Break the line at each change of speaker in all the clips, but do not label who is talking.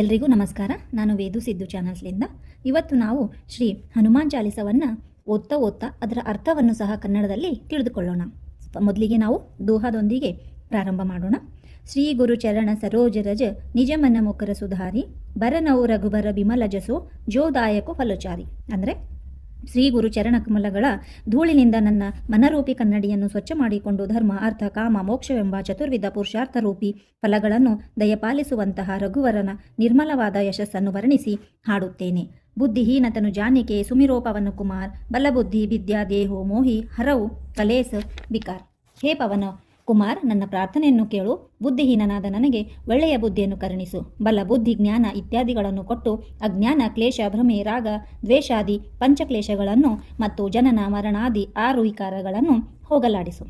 ಎಲ್ರಿಗೂ ನಮಸ್ಕಾರ. ನಾನು ವೇದು ಸಿದ್ದು ಚಾನಲ್ಸ್ಲಿಂದ. ಇವತ್ತು ನಾವು ಶ್ರೀ ಹನುಮಾನ್ ಚಾಲಿಸವನ್ನು ಓದ್ತಾ ಓದ್ತಾ ಅದರ ಅರ್ಥವನ್ನು ಸಹ ಕನ್ನಡದಲ್ಲಿ ತಿಳಿದುಕೊಳ್ಳೋಣ. ಮೊದಲಿಗೆ ನಾವು ದೋಹದೊಂದಿಗೆ ಪ್ರಾರಂಭ ಮಾಡೋಣ. ಶ್ರೀ ಗುರು ಚರಣ ಸರೋಜ ರಜ ನಿಜ ಮನ ಮುಖರ ಸುಧಾರಿ ಬರನೌ ರಘುಬರ ಬಿಮಲ ಜಸೋ ಜೋದಾಯಕ ಫಲಚಾರಿ. ಅಂದರೆ ಶ್ರೀ ಗುರು ಚರಣ ಕಮಲಗಳ ಧೂಳಿನಿಂದ ನನ್ನ ಮನರೂಪಿ ಕನ್ನಡಿಯನ್ನು ಸ್ವಚ್ಛ ಮಾಡಿಕೊಂಡು ಧರ್ಮ, ಅರ್ಥ, ಕಾಮ, ಮೋಕ್ಷವೆಂಬ ಚತುರ್ವಿಧ ಪುರುಷಾರ್ಥ ರೂಪಿ ಫಲಗಳನ್ನು ದಯಪಾಲಿಸುವಂತಹ ರಘುವರನ ನಿರ್ಮಲವಾದ ಯಶಸ್ಸನ್ನು ವರ್ಣಿಸಿ ಹಾಡುತ್ತೇನೆ. ಬುದ್ಧಿಹೀನತನು ಜಾನಿಕೆ ಸುಮಿರೋಪವನು ಕುಮಾರ್, ಬಲಬುದ್ಧಿ ವಿದ್ಯಾ ದೇಹೋ ಮೋಹಿ ಹರವು ಕಲೇಸ್ ವಿಕಾರ್. ಹೇ ಪವನ ಕುಮಾರ್, ನನ್ನ ಪ್ರಾರ್ಥನೆಯನ್ನು ಕೇಳು. ಬುದ್ಧಿಹೀನನಾದ ನನಗೆ ಒಳ್ಳೆಯ ಬುದ್ಧಿಯನ್ನು ಕರುಣಿಸು. ಬಲ ಬುದ್ಧಿ, ಜ್ಞಾನ ಇತ್ಯಾದಿಗಳನ್ನು ಕೊಟ್ಟು ಅಜ್ಞಾನ, ಕ್ಲೇಶ, ಭ್ರಮೆ, ರಾಗ, ದ್ವೇಷಾದಿ, ಪಂಚಕ್ಲೇಶಗಳನ್ನು ಮತ್ತು ಜನನ, ಮರಣಾದಿ, ಆರು ವಿಕಾರಗಳನ್ನು ಹೋಗಲಾಡಿಸು.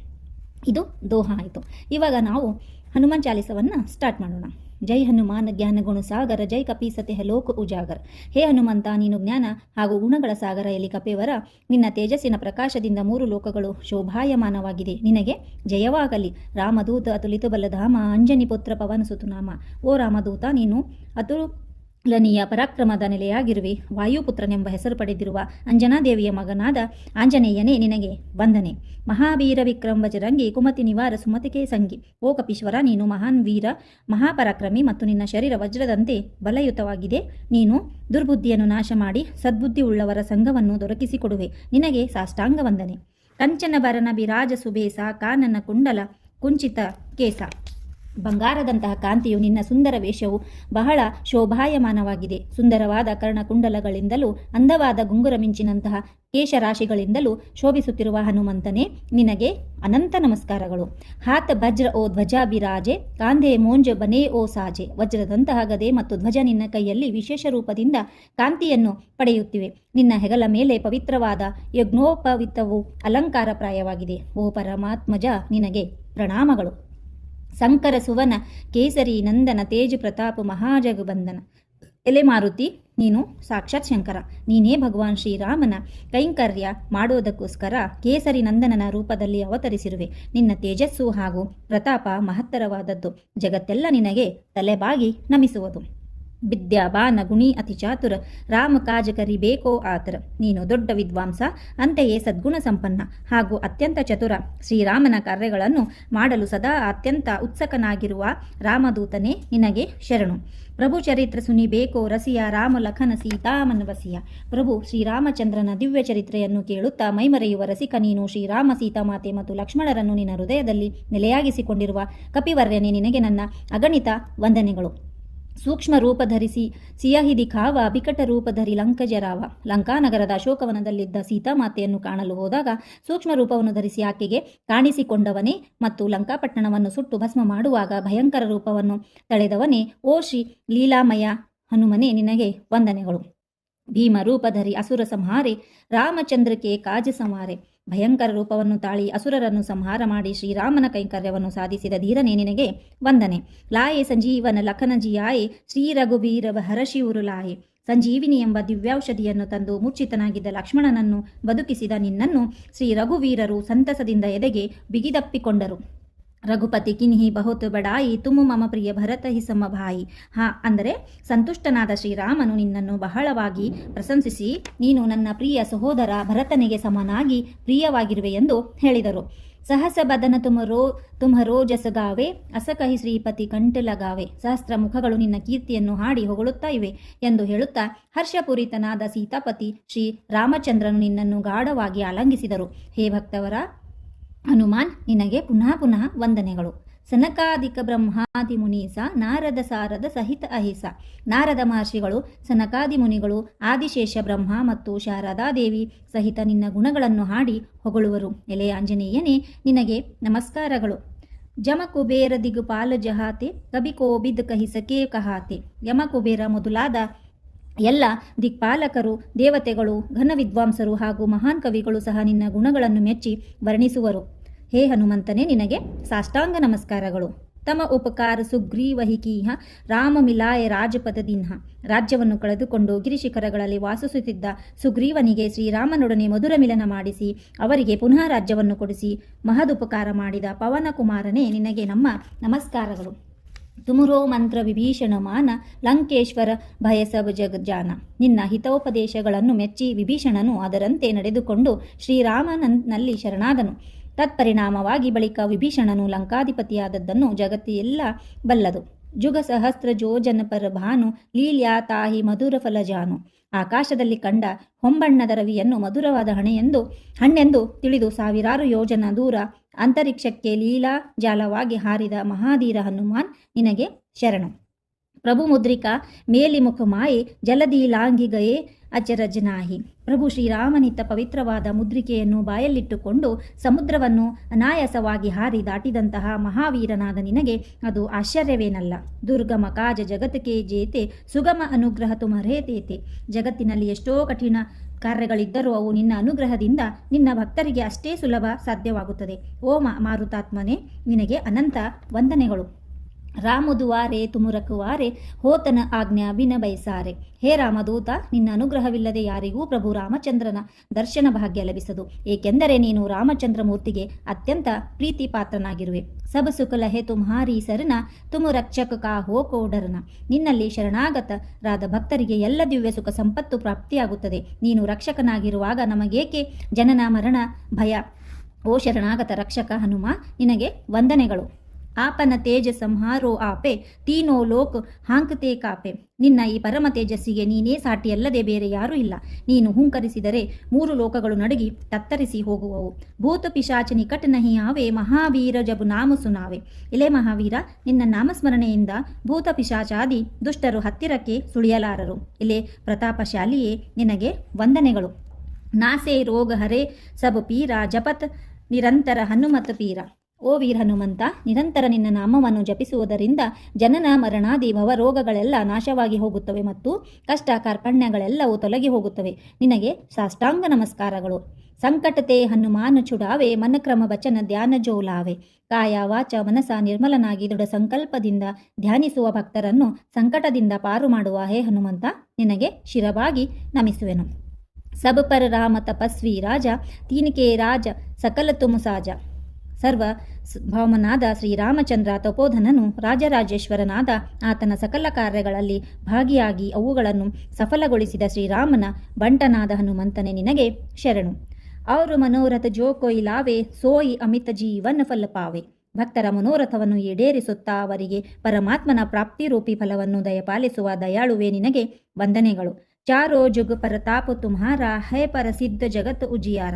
ಇದು ದೋಹ ಆಯಿತು. ಇವಾಗ ನಾವು ಹನುಮಾನ್ ಚಾಲಿಸವನ್ನು ಸ್ಟಾರ್ಟ್ ಮಾಡೋಣ. ಜೈ ಹನುಮಾನ್ ಜ್ಞಾನ ಗುಣ ಸಾಗರ, ಜೈ ಕಪೀಸತೆ ಲೋಕ ಉಜಾಗರ್. ಹೇ ಹನುಮಂತ, ನೀನು ಜ್ಞಾನ ಹಾಗೂ ಗುಣಗಳ ಸಾಗರ ಎಲ್ಲಿ ಕಪೇವರ ನಿನ್ನ ತೇಜಸ್ಸಿನ ಪ್ರಕಾಶದಿಂದ ಮೂರು ಲೋಕಗಳು ಶೋಭಾಯಮಾನವಾಗಿದೆ. ನಿನಗೆ ಜಯವಾಗಲಿ. ರಾಮದೂತ ಅತುಲಿತ ಬಲಧಾಮ ಅಂಜನಿ ಪುತ್ರ ಪವನ ಸುತುನಾಮ. ಓ ರಾಮದೂತ, ನೀನು ಅತು ಲನಿಯ ಪರಾಕ್ರಮದ ನೆಲೆಯಾಗಿರುವೆ. ವಾಯುಪುತ್ರನೆಂಬ ಹೆಸರು ಪಡೆದಿರುವ ಅಂಜನಾದೇವಿಯ ಮಗನಾದ ಆಂಜನೇಯನೇ ನಿನಗೆ ವಂದನೆ. ಮಹಾವೀರ ವಿಕ್ರಮ ಬಜರಂಗಿ ಕುಮತಿ ನಿವಾರ ಸುಮತಿಕೆ ಸಂಗಿ. ಓ ಕಪೀಶ್ವರ, ನೀನು ಮಹಾನ್ ವೀರ, ಮಹಾಪರಾಕ್ರಮಿ ಮತ್ತು ನಿನ್ನ ಶರೀರ ವಜ್ರದಂತೆ ಬಲಯುತವಾಗಿದೆ. ನೀನು ದುರ್ಬುದ್ಧಿಯನ್ನು ನಾಶ ಮಾಡಿ ಸದ್ಬುದ್ಧಿ ಉಳ್ಳವರ ಸಂಘವನ್ನು ದೊರಕಿಸಿಕೊಡುವೆ. ನಿನಗೆ ಸಾಷ್ಟಾಂಗ ವಂದನೆ. ಕಂಚನ ಬರನ ಬಿರಾಜ ಸುಬೇಸ ಕಾನನ ಕುಂಡಲ, ಕುಂಚಿತ ಕೇಸ. ಬಂಗಾರದಂತಹ ಕಾಂತಿಯು ನಿನ್ನ ಸುಂದರ ವೇಷವು ಬಹಳ ಶೋಭಾಯಮಾನವಾಗಿದೆ. ಸುಂದರವಾದ ಕರ್ಣಕುಂಡಲಗಳಿಂದಲೂ, ಅಂದವಾದ ಗುಂಗುರ ಮಿಂಚಿನಂತಹ ಕೇಶರಾಶಿಗಳಿಂದಲೂ ಶೋಭಿಸುತ್ತಿರುವ ಹನುಮಂತನೇ, ನಿನಗೆ ಅನಂತ ನಮಸ್ಕಾರಗಳು. ಹಾತ ಭಜ್ರ ಓ ಧ್ವಜಾಭಿರಾಜೆ, ಕಾಂಧೆ ಮೋಂಜ ಬನೇ ಓ ಸಾಜೆ. ವಜ್ರದಂತಹ ಗದೆ ಮತ್ತು ಧ್ವಜ ನಿನ್ನ ಕೈಯಲ್ಲಿ ವಿಶೇಷ ರೂಪದಿಂದ ಕಾಂತಿಯನ್ನು ಪಡೆಯುತ್ತಿವೆ. ನಿನ್ನ ಹೆಗಲ ಮೇಲೆ ಪವಿತ್ರವಾದ ಯಜ್ಞೋಪವಿತವು ಅಲಂಕಾರಪ್ರಾಯವಾಗಿದೆ. ಓ ಪರಮಾತ್ಮಜ, ನಿನಗೆ ಪ್ರಣಾಮಗಳು. ಸಂಕರ ಸುವನ ಕೇಸರಿ ನಂದನ ತೇಜ ಪ್ರತಾಪ ಮಹಾಜಗಬಂಧನ. ಎಲೆ ಮಾರುತಿ, ನೀನು ಸಾಕ್ಷಾತ್ ಶಂಕರ. ನೀನೇ ಭಗವಾನ್ ಶ್ರೀರಾಮನ ಕೈಂಕರ್ಯ ಮಾಡೋದಕ್ಕೋಸ್ಕರ ಕೇಸರಿ ನಂದನನ ರೂಪದಲ್ಲಿ ಅವತರಿಸಿರುವೆ. ನಿನ್ನ ತೇಜಸ್ಸು ಹಾಗೂ ಪ್ರತಾಪ ಮಹತ್ತರವಾದದ್ದು. ಜಗತ್ತೆಲ್ಲ ನಿನಗೆ ತಲೆಬಾಗಿ ನಮಿಸುವುದು. ವಿದ್ಯಾ ಬಾನ ಗುಣಿ ಅತಿ ಚಾತುರ, ರಾಮ ಕಾಜ ಕರಿಬೇಕೋ ಆತರ. ನೀನು ದೊಡ್ಡ ವಿದ್ವಾಂಸ, ಅಂತೆಯೇ ಸದ್ಗುಣ ಸಂಪನ್ನ ಹಾಗೂ ಅತ್ಯಂತ ಚತುರ. ಶ್ರೀರಾಮನ ಕಾರ್ಯಗಳನ್ನು ಮಾಡಲು ಸದಾ ಅತ್ಯಂತ ಉತ್ಸಕನಾಗಿರುವ ರಾಮದೂತನೇ ನಿನಗೆ ಶರಣು. ಪ್ರಭು ಚರಿತ್ರ ಸುನಿಬೇಕೋ ರಸಿಯ ರಾಮ ಲಖನ ಸೀತಾಮನ ವಸಿಯ ಪ್ರಭು ಶ್ರೀರಾಮಚಂದ್ರನ ದಿವ್ಯ ಚರಿತ್ರೆಯನ್ನು ಕೇಳುತ್ತಾ ಮೈಮರೆಯುವ ರಸಿಕ ನೀನು ಶ್ರೀರಾಮ ಸೀತಾಮಾತೆ ಮತ್ತು ಲಕ್ಷ್ಮಣರನ್ನು ನಿನ್ನ ಹೃದಯದಲ್ಲಿ ನೆಲೆಯಾಗಿಸಿಕೊಂಡಿರುವ ಕಪಿವರ್ಯನೇ ನಿನಗೆ ನನ್ನ ಅಗಣಿತ ವಂದನೆಗಳು. ಸೂಕ್ಷ್ಮ ರೂಪ ಧರಿಸಿ ಸಿಯಹಿದಿ ಖಾವ, ಬಿಕಟ ರೂಪ ಧರಿ ಲಂಕಜರಾವ ಲಂಕಾನಗರದ ಅಶೋಕವನದಲ್ಲಿದ್ದ ಸೀತಾಮಾತೆಯನ್ನು ಕಾಣಲು ಹೋದಾಗ ಸೂಕ್ಷ್ಮ ರೂಪವನ್ನು ಧರಿಸಿ ಆಕೆಗೆ ಕಾಣಿಸಿಕೊಂಡವನೇ ಮತ್ತು ಲಂಕಾಪಟ್ಟಣವನ್ನು ಸುಟ್ಟು ಭಸ್ಮ ಮಾಡುವಾಗ ಭಯಂಕರ ರೂಪವನ್ನು ತಳೆದವನೇ ಓ ಶ್ರೀ ಲೀಲಾಮಯ ಹನುಮನೆ ನಿನಗೆ ವಂದನೆಗಳು. ಭೀಮ ರೂಪಧರಿ ಅಸುರ ಸಂಹಾರೆ, ರಾಮಚಂದ್ರಕ್ಕೆ ಕಾಜ ಸಂಹಾರೆ. ಭಯಂಕರ ರೂಪವನ್ನು ತಾಳಿ ಅಸುರರನ್ನು ಸಂಹಾರ ಮಾಡಿ ಶ್ರೀರಾಮನ ಕೈಂಕರ್ಯವನ್ನು ಸಾಧಿಸಿದ ಧೀರನೇ ನಿನಗೆ ವಂದನೆ. ಲಾಯೆ ಸಂಜೀವನ ಲಖನಜಿಯಾಯೆ ಶ್ರೀ ರಘುಬೀರ ಹರಶಿವರು ಲಾಯೆ ಸಂಜೀವಿನಿ ಎಂಬ ದಿವ್ಯೌಷಧಿಯನ್ನು ತಂದು ಮೂರ್ಛಿತನಾಗಿದ್ದ ಲಕ್ಷ್ಮಣನನ್ನು ಬದುಕಿಸಿದ ನಿನ್ನನ್ನು ಶ್ರೀ ರಘುವೀರರು ಸಂತಸದಿಂದ ಎದೆಗೆ ಬಿಗಿದಪ್ಪಿಕೊಂಡರು. ರಘುಪತಿ ಕಿನ್ಹಿ ಬಹುತ್ ಬಡಾಯಿ, ತುಮು ಮಮ ಪ್ರಿಯ ಭರತ ಹಿ ಸಮಭಾಯಿ ಹಾ, ಅಂದರೆ ಸಂತುಷ್ಟನಾದ ಶ್ರೀರಾಮನು ನಿನ್ನನ್ನು ಬಹಳವಾಗಿ ಪ್ರಶಂಸಿಸಿ, ನೀನು ನನ್ನ ಪ್ರಿಯ ಸಹೋದರ ಭರತನಿಗೆ ಸಮನಾಗಿ ಪ್ರಿಯವಾಗಿರುವೆ ಎಂದು ಹೇಳಿದರು. ಸಹಸ ಬದನ ತುಮ ರೋ ಜಸಗಾವೆ ಅಸಕಹಿ ಶ್ರೀಪತಿ ಕಂಟಲಗಾವೆ ಸಹಸ್ರ ಮುಖಗಳು ನಿನ್ನ ಕೀರ್ತಿಯನ್ನು ಹಾಡಿ ಹೊಗಳುತ್ತಾ ಇವೆ ಎಂದು ಹೇಳುತ್ತಾ ಹರ್ಷಪೂರಿತನಾದ ಸೀತಾಪತಿ ಶ್ರೀ ರಾಮಚಂದ್ರನು ನಿನ್ನನ್ನು ಗಾಢವಾಗಿ ಆಲಂಗಿಸಿದರು. ಹೇ ಭಕ್ತವರ ಹನುಮಾನ್, ನಿನಗೆ ಪುನಃ ಪುನಃ ವಂದನೆಗಳು. ಸನಕಾದಿಕ ಬ್ರಹ್ಮಾದಿ ಮುನೀಸ ನಾರದ ಸಾರದ ಸಹಿತ ಅಹಿಸ. ನಾರದ ಮಹರ್ಷಿಗಳು ಸನಕಾದಿ ಮುನಿಗಳು ಆದಿಶೇಷ ಬ್ರಹ್ಮ ಮತ್ತು ಶಾರದಾದೇವಿ ಸಹಿತ ನಿನ್ನ ಗುಣಗಳನ್ನು ಹಾಡಿ ಹೊಗಳುವರು. ಎಲೆ ಆಂಜನೇಯನೇ, ನಿನಗೆ ನಮಸ್ಕಾರಗಳು. ಜಮ ಕುಬೇರ ದಿಗುಪಾಲ ಜಹಾತೆ ಕಬಿ ಕೋಬಿದ್ ಕಹಿಸಕೆ ಕಹಾತೆ. ಯಮ ಕುಬೇರ ಮೊದಲಾದ ಎಲ್ಲ ದಿಕ್ಪಾಲಕರು, ದೇವತೆಗಳು ಘನ ವಿದ್ವಾಂಸರು ಹಾಗೂ ಮಹಾನ್ ಕವಿಗಳು ಸಹ ನಿನ್ನ ಗುಣಗಳನ್ನು ಮೆಚ್ಚಿ ವರ್ಣಿಸುವರು. ಹೇ ಹನುಮಂತನೇ, ನಿನಗೆ ಸಾಷ್ಟಾಂಗ ನಮಸ್ಕಾರಗಳು. ತಮ ಉಪಕಾರ ಸುಗ್ರೀವಹಿಕೀಹ ರಾಮ ಮಿಲಾಯ ರಾಜಪದದಿನ್ಹ. ರಾಜ್ಯವನ್ನು ಕಳೆದುಕೊಂಡು ಗಿರಿಶಿಖರಗಳಲ್ಲಿ ವಾಸಿಸುತ್ತಿದ್ದ ಸುಗ್ರೀವನಿಗೆ ಶ್ರೀರಾಮನೊಡನೆ ಮಧುರ ಮಿಲನ ಮಾಡಿಸಿ, ಅವರಿಗೆ ಪುನಃ ರಾಜ್ಯವನ್ನು ಕೊಡಿಸಿ, ಮಹದುಪಕಾರ ಮಾಡಿದ ಪವನ ಕುಮಾರನೇ ನಿನಗೆ ನಮ್ಮ ನಮಸ್ಕಾರಗಳು. ತುಮುರೋ ಮಂತ್ರ ವಿಭೀಷಣ ಮಾನ ಲಂಕೇಶ್ವರ ಭಯಸಬ ಜಗಜಾನ ನಿನ್ನ ಹಿತೋಪದೇಶಗಳನ್ನು ಮೆಚ್ಚಿ ವಿಭೀಷಣನು ಅದರಂತೆ ನಡೆದುಕೊಂಡು ಶ್ರೀರಾಮನಲ್ಲಿ ಶರಣಾದನು. ತತ್ಪರಿಣಾಮವಾಗಿ ಬಳಿಕ ವಿಭೀಷಣನು ಲಂಕಾಧಿಪತಿಯಾದದ್ದನ್ನು ಜಗತ್ತಿಯೆಲ್ಲ ಬಲ್ಲದು. ಜುಗ ಸಹಸ್ರ ಜೋಜನ ಪರ ಭಾನು ಲೀಲ್ಯಾ, ತಾಹಿ ಮಧುರ ಫಲಜಾನು ಆಕಾಶದಲ್ಲಿ ಕಂಡ ಹೊಂಬಣ್ಣದ ರವಿಯನ್ನು ಮಧುರವಾದ ಹಣೆಯೆಂದು, ಹಣ್ಣೆಂದು ತಿಳಿದು ಸಾವಿರಾರು ಯೋಜನ ದೂರ ಅಂತರಿಕ್ಷಕ್ಕೆ ಲೀಲಾ ಜಾಲವಾಗಿ ಹಾರಿದ ಮಹಾಧೀರ ಹನುಮಾನ್ ನಿನಗೆ ಶರಣು. ಪ್ರಭು ಮುದ್ರಿಕಾ ಮೇಲಿಮುಖ ಮಾಯಿ ಜಲದಿ ಲಾಂಗಿಗಯೇ ಅಚರಜನಾಹಿ ಪ್ರಭು ಶ್ರೀರಾಮನಿತ್ತ ಪವಿತ್ರವಾದ ಮುದ್ರಿಕೆಯನ್ನು ಬಾಯಲ್ಲಿಟ್ಟುಕೊಂಡು ಸಮುದ್ರವನ್ನು ಅನಾಯಾಸವಾಗಿ ಹಾರಿ ದಾಟಿದಂತಹ ಮಹಾವೀರನಾದ ನಿನಗೆ ಅದು ಆಶ್ಚರ್ಯವೇನಲ್ಲ. ದುರ್ಗಮ ಕಾಜ ಜಗತ್ತಿಗೆ ಜೇತೆ, ಸುಗಮ ಅನುಗ್ರಹ ತುಮರೇತೇತೆ ಜಗತ್ತಿನಲ್ಲಿ ಎಷ್ಟೋ ಕಠಿಣ ಕಾರ್ಯಗಳಿದ್ದರೂ ಅವು ನಿನ್ನ ಅನುಗ್ರಹದಿಂದ ನಿನ್ನ ಭಕ್ತರಿಗೆ ಅಷ್ಟೇ ಸುಲಭ ಸಾಧ್ಯವಾಗುತ್ತದೆ. ಓ ಮಾರುತಾತ್ಮನೇ, ನಿನಗೆ ಅನಂತ ವಂದನೆಗಳು. ರಾಮದುವಾರೆ ತುಮುರಕುವಾರೆ, ಹೋತನ ಆಜ್ಞಾ ವಿನ ಬಯಸಾರೆ ಹೇ ರಾಮದೂತ, ನಿನ್ನ ಅನುಗ್ರಹವಿಲ್ಲದೆ ಯಾರಿಗೂ ಪ್ರಭು ರಾಮಚಂದ್ರನ ದರ್ಶನ ಭಾಗ್ಯ ಲಭಿಸದು. ಏಕೆಂದರೆ ನೀನು ರಾಮಚಂದ್ರ ಮೂರ್ತಿಗೆ ಅತ್ಯಂತ ಪ್ರೀತಿ ಪಾತ್ರನಾಗಿರುವೆ ಸಬ ಸುಕಲ ಹೇ ತುಮ್ಹಾರಿ ಸರನ ತುಮು ರಕ್ಷಕ ಕಾ ಹೋ ಕೋಡರನ ನಿನ್ನಲ್ಲಿ ಶರಣಾಗತರಾದ ಭಕ್ತರಿಗೆ ಎಲ್ಲ ದಿವ್ಯ ಸುಖ ಸಂಪತ್ತು ಪ್ರಾಪ್ತಿಯಾಗುತ್ತದೆ. ನೀನು ರಕ್ಷಕನಾಗಿರುವಾಗ ನಮಗೇಕೆ ಜನನ ಮರಣ ಭಯ? ಓ ಶರಣಾಗತ ರಕ್ಷಕ ಹನುಮ, ನಿನಗೆ ವಂದನೆಗಳು. ಆಪನ ತೇಜ ಸಂಹಾರೋ ಆಪೆ, ತೀನೋ ಲೋಕ್ ಹಾಂಕತೆ ಕಾಪೆ. ನಿನ್ನ ಈ ಪರಮ ತೇಜಸ್ಸಿಗೆ ನೀನೇ ಸಾಟಿಯಲ್ಲದೆ ಬೇರೆ ಯಾರೂ ಇಲ್ಲ. ನೀನು ಹುಂಕರಿಸಿದರೆ ಮೂರು ಲೋಕಗಳು ನಡುಗಿ ತತ್ತರಿಸಿ ಹೋಗುವವು. ಭೂತ ಪಿಶಾಚ ನಿಕಟ ನಹಿ ಆವೆ ಮಹಾವೀರ ಜಬು ನಾಮ ಸುನಾವೆ. ಇಲೆ ಮಹಾವೀರ, ನಿನ್ನ ನಾಮಸ್ಮರಣೆಯಿಂದ ಭೂತ ಪಿಶಾಚಾದಿ ದುಷ್ಟರು ಹತ್ತಿರಕ್ಕೆ ಸುಳಿಯಲಾರರು. ಇಲೆ ಪ್ರತಾಪಶಾಲಿಯೇ, ನಿನಗೆ ವಂದನೆಗಳು. ನಾಸೆ ರೋಗ ಹರೆ, ಸಬ ಪೀರ, ಜಪತ್ ನಿರಂತರ ಹನುಮತ ಪೀರ. ಓ ವೀರ ಹನುಮಂತ ನಿರಂತರ ನಿನ್ನ ನಾಮವನ್ನು ಜಪಿಸುವುದರಿಂದ ಜನನ ಮರಣಾದಿ ಭವರೋಗಗಳೆಲ್ಲ ನಾಶವಾಗಿ ಹೋಗುತ್ತವೆ ಮತ್ತು ಕಷ್ಟ, ಕಾರ್ಪಣ್ಯಗಳೆಲ್ಲವೂ ತೊಲಗಿ ಹೋಗುತ್ತವೆ. ನಿನಗೆ ಸಾಷ್ಟಾಂಗ ನಮಸ್ಕಾರಗಳು. ಸಂಕಟತೆ, ಹನುಮಾನ ಚುಡಾವೆ, ಮನಕ್ರಮ ವಚನ, ಧ್ಯಾನ ಜೋಲಾವೆ. ಕಾಯ, ವಾಚ ಮನಸ ನಿರ್ಮಲನಾಗಿ ದೃಢ ಸಂಕಲ್ಪದಿಂದ ಧ್ಯಾನಿಸುವ ಭಕ್ತರನ್ನು ಸಂಕಟದಿಂದ ಪಾರು ಮಾಡುವ ಹೇ ಹನುಮಂತ, ನಿನಗೆ ಶಿರವಾಗಿ ನಮಿಸುವೆನು. ಸಬ್ ಪರ ರಾಮ ತಪಸ್ವಿ ರಾಜ ತೀನಿಕೆ ರಾಜ, ಸಕಲ ತುಮು ಸಾಜ. ಸರ್ವ ಭಾವನಾದ ಶ್ರೀರಾಮಚಂದ್ರ ತಪೋಧನನು ರಾಜರಾಜೇಶ್ವರನಾದ ಆತನ ಸಕಲ ಕಾರ್ಯಗಳಲ್ಲಿ ಭಾಗಿಯಾಗಿ ಅವುಗಳನ್ನು ಸಫಲಗೊಳಿಸಿದ ಶ್ರೀರಾಮನ ಬಂಟನಾದ ಹನುಮಂತನೇ ನಿನಗೆ ಶರಣು. ಅವರು ಮನೋರಥ ಜೋ ಕೊಯ್ಲಾವೆ ಸೋಯಿ ಅಮಿತ ಜೀವನ ಫಲ ಪಾವೆ. ಭಕ್ತರ ಮನೋರಥವನ್ನು ಈಡೇರಿಸುತ್ತಾ ಅವರಿಗೆ ಪರಮಾತ್ಮನ ಪ್ರಾಪ್ತಿ ರೂಪಿ ಫಲವನ್ನು ದಯಪಾಲಿಸುವ ದಯಾಳುವೆ ನಿನಗೆ ವಂದನೆಗಳು. ಚಾರೋ ಜುಗ್ ಪರತಾಪ ತುಮ್ಹಾರ ಹೇ ಪರಸಿದ್ಧ ಜಗತ್ ಉಜಿಯಾರ.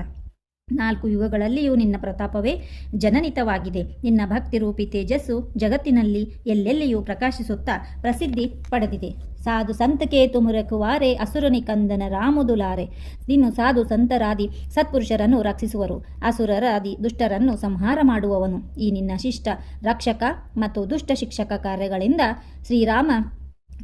ನಾಲ್ಕು ಯುಗಗಳಲ್ಲಿಯೂ ನಿನ್ನ ಪ್ರತಾಪವೇ ಜನನಿತವಾಗಿದೆ. ನಿನ್ನ ಭಕ್ತಿ ರೂಪಿ ತೇಜಸ್ಸು ಜಗತ್ತಿನಲ್ಲಿ ಎಲ್ಲೆಲ್ಲಿಯೂ ಪ್ರಕಾಶಿಸುತ್ತಾ ಪ್ರಸಿದ್ಧಿ ಪಡೆದಿದೆ. ಸಾಧು ಸಂತಕೇತು ಮುರಕುವಾರೆ, ಅಸುರನಿ ಕಂದನ ರಾಮುದುಲಾರೆ. ನೀನು ಸಾಧು ಸಂತರಾದಿ ಸತ್ಪುರುಷರನ್ನು ರಕ್ಷಿಸುವರು. ಅಸುರರಾದಿ ದುಷ್ಟರನ್ನು ಸಂಹಾರ ಮಾಡುವವನು. ಈ ನಿನ್ನ ಶಿಷ್ಟ ರಕ್ಷಕ ಮತ್ತು ದುಷ್ಟ ಶಿಕ್ಷಕ ಕಾರ್ಯಗಳಿಂದ ಶ್ರೀರಾಮ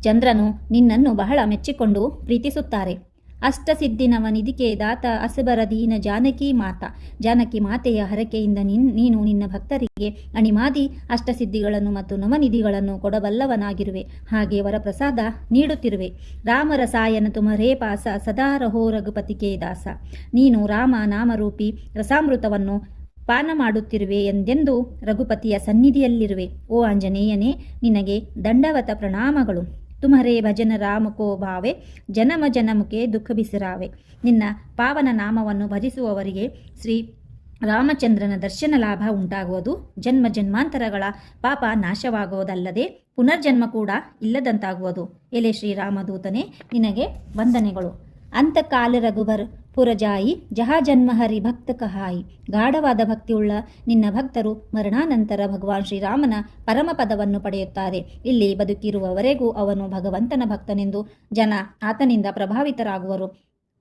ಚಂದ್ರನು ನಿನ್ನನ್ನು ಬಹಳ ಮೆಚ್ಚಿಕೊಂಡು ಪ್ರೀತಿಸುತ್ತಾರೆ. ಅಷ್ಟಸಿದ್ಧಿನವನಿದಿಕೆ ದಾತ ಅಸಬರ ದೀನ ಜಾನಕಿ ಮಾತ. ಜಾನಕಿ ಮಾತೆಯ ಹರಕೆಯಿಂದ ನಿನ್, ನೀನು ನಿನ್ನ ಭಕ್ತರಿಗೆ ಅಣಿಮಾದಿ ಅಷ್ಟಸಿದ್ಧಿಗಳನ್ನು ಮತ್ತು ನವನಿಧಿಗಳನ್ನು ಕೊಡಬಲ್ಲವನಾಗಿರುವೆ. ಹಾಗೆ ವರಪ್ರಸಾದ ನೀಡುತ್ತಿರುವೆ. ರಾಮರಸಾಯನ ತುಮರೇ ಪಾಸ, ಸದಾ ರಹೋ ರಘುಪತಿಕೆ ದಾಸ ನೀನು ರಾಮ ನಾಮರೂಪಿ ರಸಾಮೃತವನ್ನು ಪಾನ ಮಾಡುತ್ತಿರುವೆ ಎಂದೆಂದು ರಘುಪತಿಯ ಸನ್ನಿಧಿಯಲ್ಲಿರುವೆ. ಓ ಆಂಜನೇಯನೇ, ನಿನಗೆ ದಂಡವತ ಪ್ರಣಾಮಗಳು. ತುಮರೇ ಭಜನ ರಾಮ ಕೋ ಭಾವೆ, ಜನಮ ಜನಮುಖೆ ದುಃಖ ಬಿಸಿರಾವೆ. ನಿನ್ನ ಪಾವನ ನಾಮವನ್ನು ಭಜಿಸುವವರಿಗೆ ಶ್ರೀ ರಾಮಚಂದ್ರನ ದರ್ಶನ ಲಾಭ ಉಂಟಾಗುವುದು. ಜನ್ಮ ಜನ್ಮಾಂತರಗಳ ಪಾಪ ನಾಶವಾಗುವುದಲ್ಲದೆ ಪುನರ್ಜನ್ಮ ಕೂಡ ಇಲ್ಲದಂತಾಗುವುದು. ಎಲೆ ಶ್ರೀರಾಮದೂತನೇ, ನಿನಗೆ ವಂದನೆಗಳು. ಅಂತಕಾಲ ರಘುಬರ್, ಪುರಜಾಯಿ ಜಹಾ ಜನ್ಮ ಹರಿ ಭಕ್ತ ಕಹಾಯಿ. ಗಾಢವಾದ ಭಕ್ತಿಯುಳ್ಳ ನಿನ್ನ ಭಕ್ತರು ಮರಣಾನಂತರ ಭಗವಾನ್ ಶ್ರೀರಾಮನ ಪರಮಪದವನ್ನು ಪಡೆಯುತ್ತಾರೆ. ಇಲ್ಲಿ ಬದುಕಿರುವವರೆಗೂ ಅವನು ಭಗವಂತನ ಭಕ್ತನೆಂದು ಜನ ಆತನಿಂದ ಪ್ರಭಾವಿತರಾಗುವರು.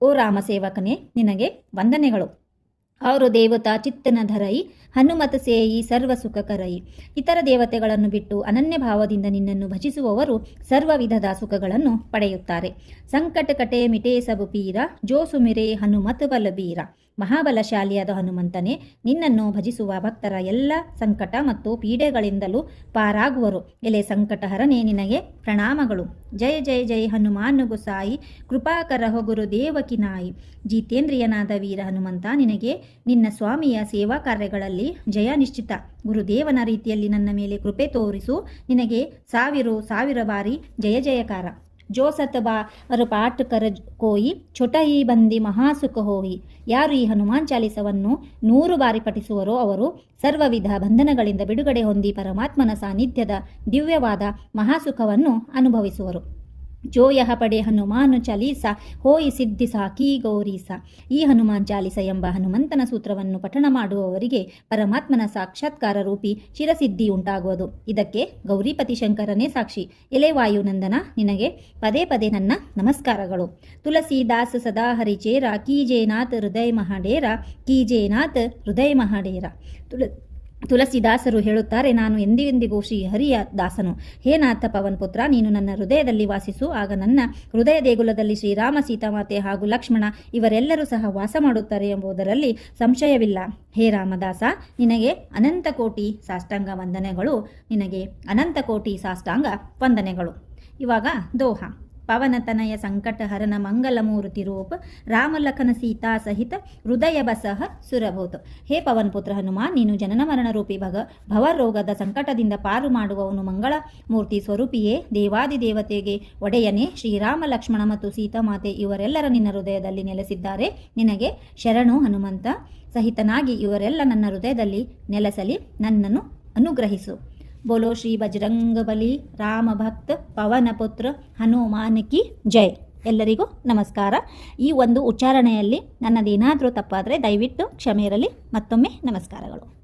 ಓ ರಾಮ ಸೇವಕನೇ ನಿನಗೆ ವಂದನೆಗಳು. ಅವರು ದೇವತಾ ಚಿತ್ತನ ಧರೈ ಹನುಮತ ಸೇಯಿ ಸರ್ವ ಸುಖಕರಯಿ ಕರೈ ಇತರ ದೇವತೆಗಳನ್ನು ಬಿಟ್ಟು ಅನನ್ಯ ಭಾವದಿಂದ ನಿನ್ನನ್ನು ಭಜಿಸುವವರು ಸರ್ವ ವಿಧದ ಸುಖಗಳನ್ನು ಪಡೆಯುತ್ತಾರೆ. ಸಂಕಟ ಕಟೆ ಮಿಟೇ ಸಬು ಪೀರ ಜೋ ಸುಮಿರೆ ಹನುಮತ್ ಬಲಬೀರ ಮಹಾಬಲಶಾಲಿಯಾದ ಹನುಮಂತನೇ, ನಿನ್ನನ್ನು ಭಜಿಸುವ ಭಕ್ತರ ಎಲ್ಲ ಸಂಕಟ ಮತ್ತು ಪೀಡೆಗಳಿಂದಲೂ ಪಾರಾಗುವರು. ಎಲೆ ಸಂಕಟಹರನೇ ನಿನಗೆ ಪ್ರಣಾಮಗಳು. ಜಯ ಜಯ ಜಯ ಹನುಮಾನ್ ಗುಸಾಯಿ ಕೃಪಾಕರ ಹೊಗುರು ದೇವಕಿನಾಯಿ ಜಿತೇಂದ್ರಿಯನಾದ ವೀರ ಹನುಮಂತ, ನಿನಗೆ ನಿನ್ನ ಸ್ವಾಮಿಯ ಸೇವಾ ಕಾರ್ಯಗಳಲ್ಲಿ ಜಯ ನಿಶ್ಚಿತ. ಗುರುದೇವನ ರೀತಿಯಲ್ಲಿ ನನ್ನ ಮೇಲೆ ಕೃಪೆ ತೋರಿಸು. ನಿನಗೆ ಸಾವಿರ ಸಾವಿರ ಬಾರಿ ಜಯ ಜಯಕಾರ. ಜೋ ಸತಬಾ ಅರು ಪಾಠ ಕರ ಕೋಯಿ ಚೊಟಯಿ ಬಂದಿ ಮಹಾಸುಖ ಹೋಯಿ. ಯಾರು ಈ ಹನುಮಾನ್ ಚಾಲಿಸವನ್ನು ನೂರು ಬಾರಿ ಪಠಿಸುವರೋ ಅವರು ಸರ್ವವಿಧ ಬಂಧನಗಳಿಂದ ಬಿಡುಗಡೆ ಹೊಂದಿ ಪರಮಾತ್ಮನ ಸಾನ್ನಿಧ್ಯದ ದಿವ್ಯವಾದ ಮಹಾಸುಖವನ್ನು ಅನುಭವಿಸುವರು. ಜೋ ಯಹ ಪಡೆ ಹನುಮಾನ್ ಚಾಲೀಸ, ಹೋಯಿ ಸಿದ್ಧಿ ಕೀ ಗೌರೀಸ. ಈ ಹನುಮಾನ್ ಚಾಲೀಸ ಎಂಬ ಹನುಮಂತನ ಸೂತ್ರವನ್ನು ಪಠಣ ಮಾಡುವವರಿಗೆ ಪರಮಾತ್ಮನ ಸಾಕ್ಷಾತ್ಕಾರ ರೂಪಿ ಚಿರಸಿದ್ಧಿ ಉಂಟಾಗುವುದು. ಇದಕ್ಕೆ ಗೌರಿಪತಿ ಶಂಕರನೇ ಸಾಕ್ಷಿ. ಎಲೆ ವಾಯುನಂದನ ನಿನಗೆ ಪದೇ ಪದೇ ನನ್ನ ನಮಸ್ಕಾರಗಳು. ತುಳಸಿದಾಸ ಸದಾ ಹರಿಚೇರ, ಕೀಜೇನಾಥ್ ಹೃದಯ ಮಹಾಡೇರ, ಕೀಜೇನಾಥ್ ಹೃದಯ ಮಹಾಡೇರ. ತುಳ ತುಳಸಿದಾಸರು ಹೇಳುತ್ತಾರೆ, ನಾನು ಎಂದಿಗೆಂದಿಗೂ ಶ್ರೀ ಹರಿಯ ದಾಸನು. ಹೇ ನಾಥ ಪವನ್ ಪುತ್ರ, ನೀನು ನನ್ನ ಹೃದಯದಲ್ಲಿ ವಾಸಿಸು. ಆಗ ನನ್ನ ಹೃದಯ ದೇಗುಲದಲ್ಲಿ ಶ್ರೀರಾಮ ಸೀತಾಮಾತೆ ಹಾಗೂ ಲಕ್ಷ್ಮಣ ಇವರೆಲ್ಲರೂ ಸಹ ವಾಸ ಮಾಡುತ್ತಾರೆ ಎಂಬುದರಲ್ಲಿ ಸಂಶಯವಿಲ್ಲ. ಹೇ ರಾಮದಾಸ, ನಿನಗೆ ಅನಂತ ಕೋಟಿ ಸಾಷ್ಟಾಂಗ ವಂದನೆಗಳು. ನಿನಗೆ ಅನಂತ ಕೋಟಿ ಸಾಷ್ಟಾಂಗ ವಂದನೆಗಳು. ಇವಾಗ ದೋಹ. ಪವನತನಯ ಸಂಕಟ ಮಂಗಲಮೂರ್ತಿ ಮಂಗಲ ಮೂರ್ತಿ ರೂಪ, ರಾಮಲಖನ ಸೀತಾ ಸಹಿತ ಹೃದಯ ಬಸಹ ಸುರಭೂತ. ಹೇ ಪವನ್ ಪುತ್ರ ಹನುಮಾನ್, ನೀನು ಜನನ ಮರಣ ರೂಪಿ ಭಗ, ಭವರೋಗದ ಸಂಕಟದಿಂದ ಪಾರು ಮಾಡುವವನು ಮಂಗಳ ಮೂರ್ತಿ ಸ್ವರೂಪಿಯೇ, ದೇವಾದಿ ದೇವತೆಗೆ ಒಡೆಯನೇ ಶ್ರೀರಾಮ ಲಕ್ಷ್ಮಣ ಮತ್ತು ಸೀತಾಮಾತೆ ಇವರೆಲ್ಲರ ನಿನ್ನ ಹೃದಯದಲ್ಲಿ ನೆಲೆಸಿದ್ದಾರೆ. ನಿನಗೆ ಶರಣು ಹನುಮಂತ ಸಹಿತನಾಗಿ ಇವರೆಲ್ಲ ನನ್ನ ಹೃದಯದಲ್ಲಿ ನೆಲೆಸಲಿ, ನನ್ನನ್ನು ಅನುಗ್ರಹಿಸು. ಬೋಲೋ ಶ್ರೀ ಬಜರಂಗ ಬಲಿ ರಾಮ ಭಕ್ತ ಪವನ ಪುತ್ರ ಕಿ ಜೈ ಎಲ್ಲರಿಗೂ ನಮಸ್ಕಾರ. ಈ ಒಂದು ಉಚ್ಚಾರಣೆಯಲ್ಲಿ ನನ್ನದೇನಾದರೂ ತಪ್ಪಾದರೆ ದಯವಿಟ್ಟು ಕ್ಷಮೆ ಇರಲಿ. ಮತ್ತೊಮ್ಮೆ ನಮಸ್ಕಾರಗಳು.